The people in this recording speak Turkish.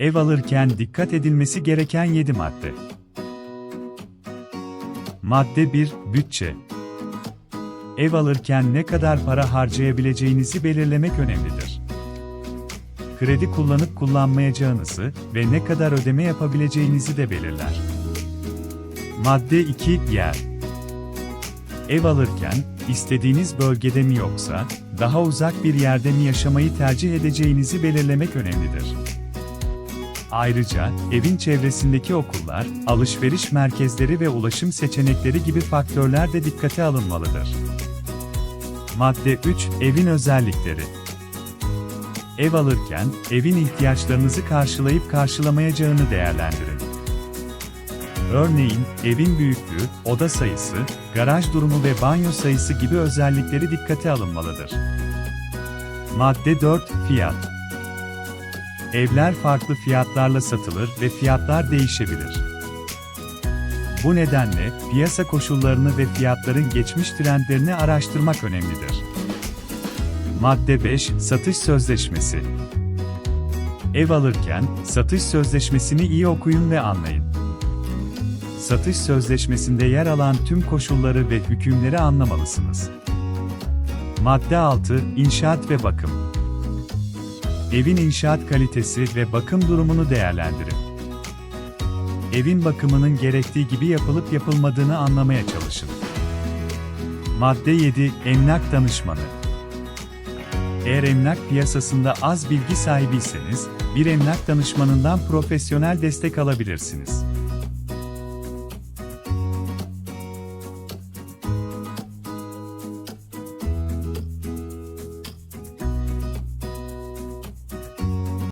Ev alırken dikkat edilmesi gereken 7 madde. Madde 1. Bütçe. Ev alırken ne kadar para harcayabileceğinizi belirlemek önemlidir. Kredi kullanıp kullanmayacağınızı ve ne kadar ödeme yapabileceğinizi de belirler. Madde 2. Yer. Ev alırken, istediğiniz bölgede mi yoksa, daha uzak bir yerde mi yaşamayı tercih edeceğinizi belirlemek önemlidir. Ayrıca, evin çevresindeki okullar, alışveriş merkezleri ve ulaşım seçenekleri gibi faktörler de dikkate alınmalıdır. Madde 3. Evin özellikleri. Ev alırken, evin ihtiyaçlarınızı karşılayıp karşılamayacağını değerlendirin. Örneğin, evin büyüklüğü, oda sayısı, garaj durumu ve banyo sayısı gibi özellikleri dikkate alınmalıdır. Madde 4. Fiyat. Evler farklı fiyatlarla satılır ve fiyatlar değişebilir. Bu nedenle piyasa koşullarını ve fiyatların geçmiş trendlerini araştırmak önemlidir. Madde 5. Satış sözleşmesi. Ev alırken satış sözleşmesini iyi okuyun ve anlayın. Satış sözleşmesinde yer alan tüm koşulları ve hükümleri anlamalısınız. Madde 6. İnşaat ve bakım. Evin inşaat kalitesi ve bakım durumunu değerlendirin. Evin bakımının gerektiği gibi yapılıp yapılmadığını anlamaya çalışın. Madde 7. Emlak danışmanı. Eğer emlak piyasasında az bilgi sahibiyseniz, bir emlak danışmanından profesyonel destek alabilirsiniz.